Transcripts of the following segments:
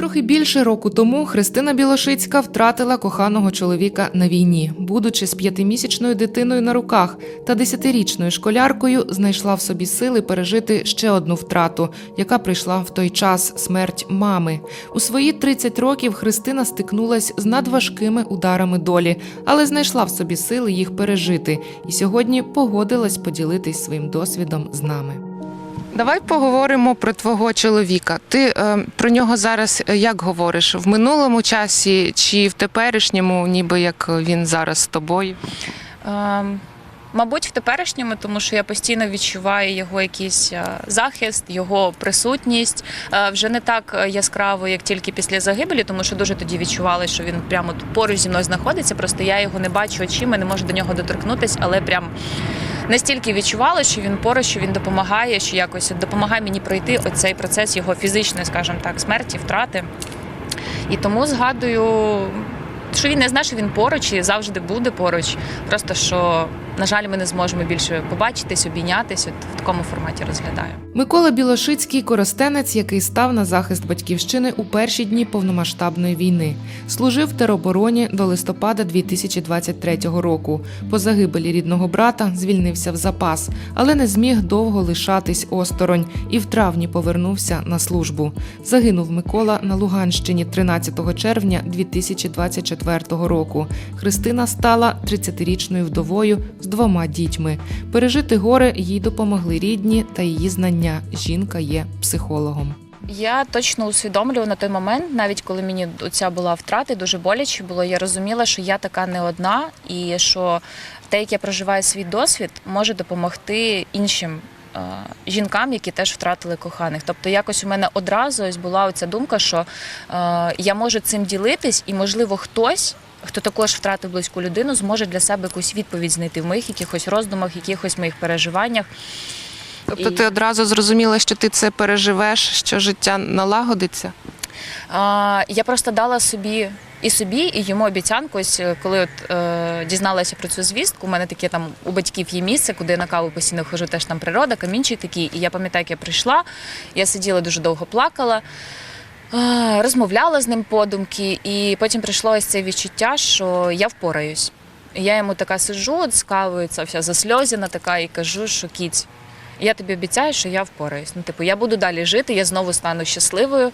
Трохи більше року тому Христина Білошицька втратила коханого чоловіка на війні, будучи з п'ятимісячною дитиною на руках та десятирічною школяркою, знайшла в собі сили пережити ще одну втрату, яка прийшла в той час смерть мами. У свої 30 років Христина стикнулась з надважкими ударами долі, але знайшла в собі сили їх пережити і сьогодні погодилась поділитись своїм досвідом з нами. Давай поговоримо про твого чоловіка. Ти е, про нього зараз е, як говориш? В минулому часі чи в теперішньому, ніби як він зараз з тобою? Ем, Мабуть, в теперішньому, тому що я постійно відчуваю його якийсь е, захист, його присутність Е, вже не так е, яскраво, як тільки після загибелі, тому що дуже тоді відчувала, що він прямо поруч зі мною знаходиться. Просто я його не бачу очима, не можу до нього доторкнутися, але прям настільки відчувала, що він поруч, що він допомагає, що якось допомагає мені пройти оцей процес його фізичної, скажімо так, смерті, втрати. І тому згадую, що він не знає, що він поруч і завжди буде поруч. Просто що, на жаль, ми не зможемо більше побачитись, обійнятись. От в такому форматі розглядаю. Микола Білошицький коростенець, який став на захист батьківщини у перші дні повномасштабної війни, служив в теробороні до листопада 2023 року. По загибелі рідного брата звільнився в запас, але не зміг довго лишатись осторонь і в травні повернувся на службу. Загинув Микола на Луганщині 13 червня 2024 року. Христина стала 30-річною вдовою з двома дітьми. Пережити горе їй допомогли рідні та її знання. Жінка є психологом. Я точно усвідомлювала на той момент, навіть коли мені ця була втрата, дуже боляче було. Я розуміла, що я така не одна, і що те, як я проживаю свій досвід, може допомогти іншим. е, Жінкам, які теж втратили коханих, тобто якось у мене одразу ось була оця думка, що е, я можу цим ділитись, і можливо хтось, хто також втратив близьку людину, зможе для себе якусь відповідь знайти в моїх якихось роздумах, якихось моїх переживаннях. Тобто І- ти одразу зрозуміла, що ти це переживеш, що життя налагодиться? А, я просто дала собі і собі, і йому обіцянку. Ось е, коли от е, дізналася про цю звістку, у мене таке там у батьків є місце, куди я на каву постійно хожу, теж там природа, камінчик такий. І я пам'ятаю, як я прийшла, я сиділа дуже довго плакала. Розмовляла з ним подумки, і потім прийшло це відчуття, що я впораюсь. Я йому така сижу от вся засльозіна така, і кажу, що кіць, я тобі обіцяю, що я впораюсь. Ну, типу, я буду далі жити, я знову стану щасливою,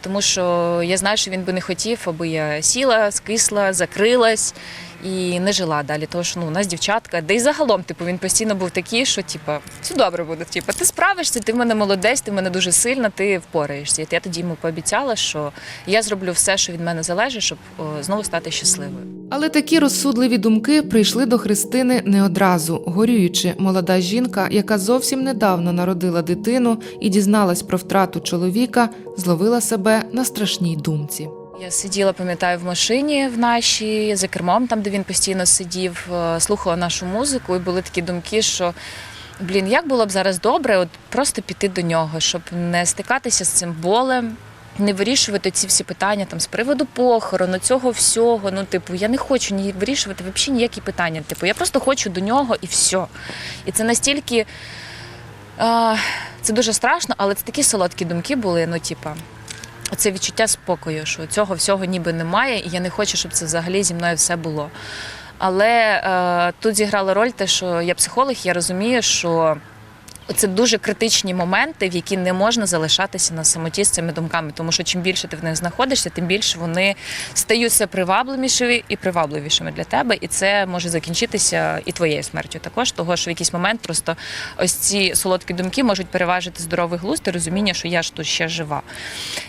тому що я знаю, що він би не хотів, аби я сіла, скисла, закрилась і не жила далі. Тому що ну, у нас дівчатка, де й загалом, типу, він постійно був такий, що типу, все добре буде. Типу, ти справишся, ти в мене молодець, ти в мене дуже сильна, ти впораєшся. І я тоді йому пообіцяла, що я зроблю все, що від мене залежить, щоб о, знову стати щасливою. Але такі розсудливі думки прийшли до Христини не одразу. Горюючи, молода жінка, яка зовсім недавно народила дитину і дізналась про втрату чоловіка, зловила себе на страшній думці. Я сиділа, пам'ятаю, в машині в нашій за кермом, там де він постійно сидів, е, слухала нашу музику, і були такі думки, що блін, як було б зараз добре, от просто піти до нього, щоб не стикатися з цим болем. Не вирішувати ці всі питання там з приводу похорону, цього всього. Ну, типу, я не хочу ні вирішувати взагалі ніякі питання. Типу, я просто хочу до нього і все. І це настільки це дуже страшно, але це такі солодкі думки були. Ну, типа, це відчуття спокою, що цього всього ніби немає, і я не хочу, щоб це взагалі зі мною все було. Але е, тут зіграла роль те, що я психолог, я розумію, що це дуже критичні моменти, в які не можна залишатися на самоті з цими думками, тому що чим більше ти в них знаходишся, тим більше вони стають все привабливішими і привабливішими для тебе, і це може закінчитися і твоєю смертю. Також того, що в якийсь момент просто ось ці солодкі думки можуть переважити здоровий глузд і розуміння, що я ж тут ще жива.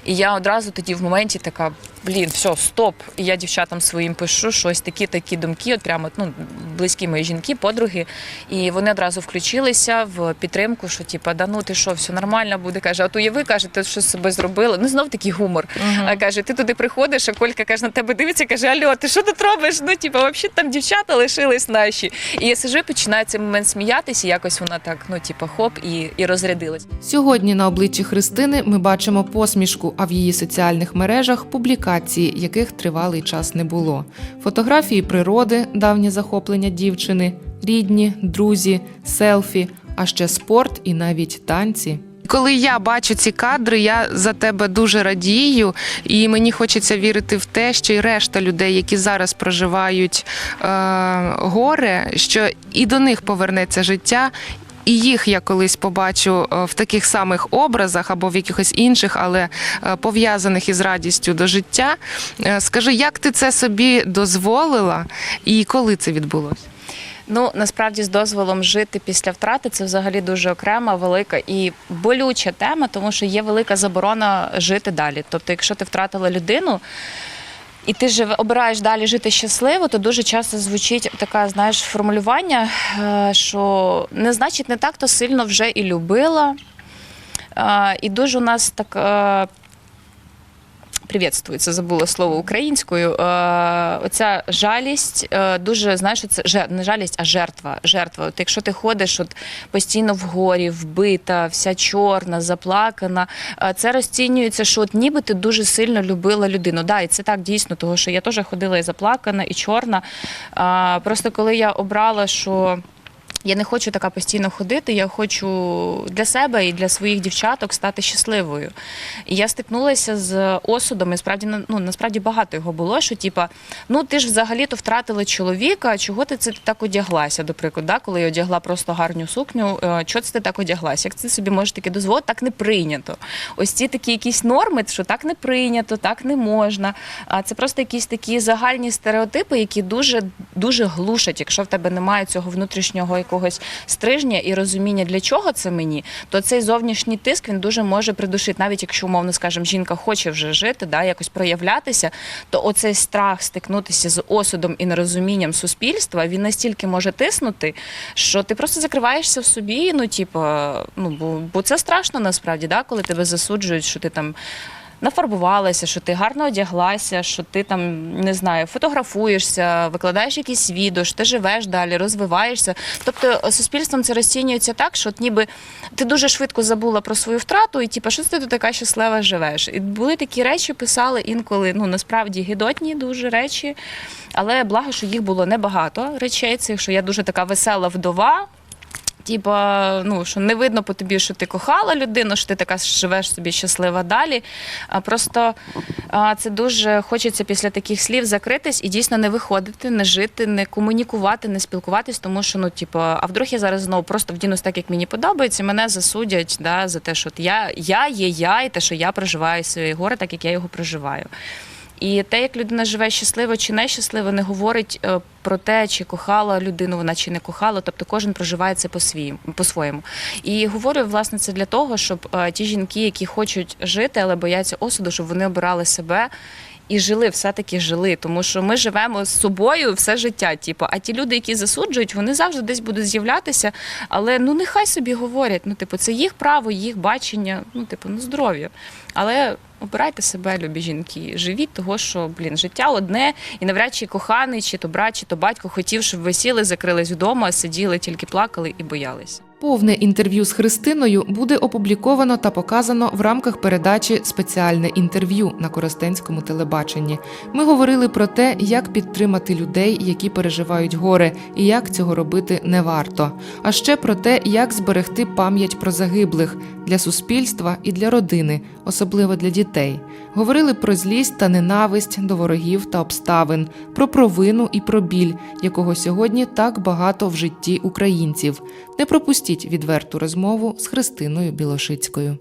І я одразу тоді в моменті така: блін, все, стоп. І я дівчатам своїм пишу, що ось такі такі думки, от прямо ну, близькі мої жінки, подруги. І вони одразу включилися в підтримку, що типа, да ну ти що, все нормально буде. Каже, а то уяви, каже, ти що з собою зробила. Ну знов такий гумор. А каже, ти туди приходиш, а Колька каже, на тебе дивиться, каже, Альо, ти що тут робиш? Ну, типа, взагалі там дівчата лишились наші. І я сижу, починаю цей момент сміятися, і якось вона так, ну, типа, хоп, і, і розрядилась. Сьогодні на обличчі Христини ми бачимо посмішку, а в її соціальних мережах публікації, яких тривалий час не було. Фотографії природи, давнє захоплення дівчини, рідні, друзі, селфі, а ще спорт і навіть танці. Коли я бачу ці кадри, я за тебе дуже радію, і мені хочеться вірити в те, що і решта людей, які зараз проживають е, горе, що і до них повернеться життя. І їх я колись побачу е, в таких самих образах або в якихось інших, але е, пов'язаних із радістю до життя. Е, Скажи, як ти це собі дозволила і коли це відбулося? Ну насправді з дозволом жити після втрати це взагалі дуже окрема, велика і болюча тема, тому що є велика заборона жити далі. Тобто, якщо ти втратила людину. І ти живе, обираєш далі жити щасливо, то дуже часто звучить таке, знаєш, формулювання, е, що не значить не так, то сильно вже і любила. Е, І дуже у нас так е, Привітствується, забула слово українською. Е, оця жалість е, дуже знаєш, це не жалість, а жертва. Жертва. От якщо ти ходиш от постійно в горі, вбита, вся чорна, заплакана, е, це розцінюється, що от ніби ти дуже сильно любила людину. Да, і це так дійсно, тому що я теж ходила і заплакана, і чорна. Е, просто коли я обрала, що. Я не хочу така постійно ходити. Я хочу для себе і для своїх дівчаток стати щасливою. І я стикнулася з осудом, і справді ну насправді багато його було. Що типа, ну ти ж взагалі-то втратила чоловіка. Чого ти це так одяглася? До прикладу, да? коли я одягла просто гарну сукню, е, чого це ти так одяглася? Як це собі можеш таки дозволити? Так не прийнято. Ось ці такі якісь норми, що так не прийнято, так не можна. А це просто якісь такі загальні стереотипи, які дуже дуже глушать, якщо в тебе немає цього внутрішнього якогось стрижня і розуміння, для чого це мені, то цей зовнішній тиск він дуже може придушити. Навіть якщо, умовно скажемо, жінка хоче вже жити, да, якось проявлятися, то оцей страх стикнутися з осудом і нерозумінням суспільства він настільки може тиснути, що ти просто закриваєшся в собі. Ну, типу, ну бо, бо це страшно насправді, да, коли тебе засуджують, що ти там нафарбувалася, що ти гарно одяглася, що ти там не знаю, фотографуєшся, викладаєш якісь відео, що ти живеш далі, розвиваєшся. Тобто е, суспільством це розцінюється так, що от ніби ти дуже швидко забула про свою втрату, і типу, що ти тут така щаслива живеш. І були такі речі, писали інколи, ну насправді гідотні дуже речі, але благо, що їх було небагато речей. Цих що я дуже така весела вдова. Типа, ну що не видно по тобі, що ти кохала людину, що ти така живеш собі щаслива далі. А просто а, це дуже хочеться після таких слів закритись і дійсно не виходити, не жити, не комунікувати, не спілкуватись, тому що ну, типу, а вдруг я зараз знову просто вдінусь так, як мені подобається, мене засудять да, за те, що от я, я є я, і те, що я проживаю своє горе, так як я його проживаю. І те, як людина живе щасливо чи нещасливо, не говорить е, про те, чи кохала людину вона чи не кохала. Тобто кожен проживає це по-своєму. І говорю власне це для того, щоб е, ті жінки, які хочуть жити, але бояться осуду, щоб вони обирали себе. І жили, все-таки жили, тому що ми живемо з собою все життя. Типу, а ті люди, які засуджують, вони завжди десь будуть з'являтися. Але ну нехай собі говорять. Ну, типу, це їх право, їх бачення. Ну, типу, ну здоров'я. Але обирайте себе, любі жінки. Живіть того, що блін, життя одне, і навряд чи коханий, чи то брат, чи то батько хотів, щоб ви сіли, закрились вдома, сиділи, тільки плакали і боялись. Повне інтерв'ю з Христиною буде опубліковано та показано в рамках передачі Спеціальне інтерв'ю на Коростенському телебаченні. Ми говорили про те, як підтримати людей, які переживають горе, і як цього робити не варто. А ще про те, як зберегти пам'ять про загиблих для суспільства і для родини, особливо для дітей. Говорили про злість та ненависть до ворогів та обставин, про провину і про біль, якого сьогодні так багато в житті українців. Не пропустіть відверту розмову з Христиною Білошицькою.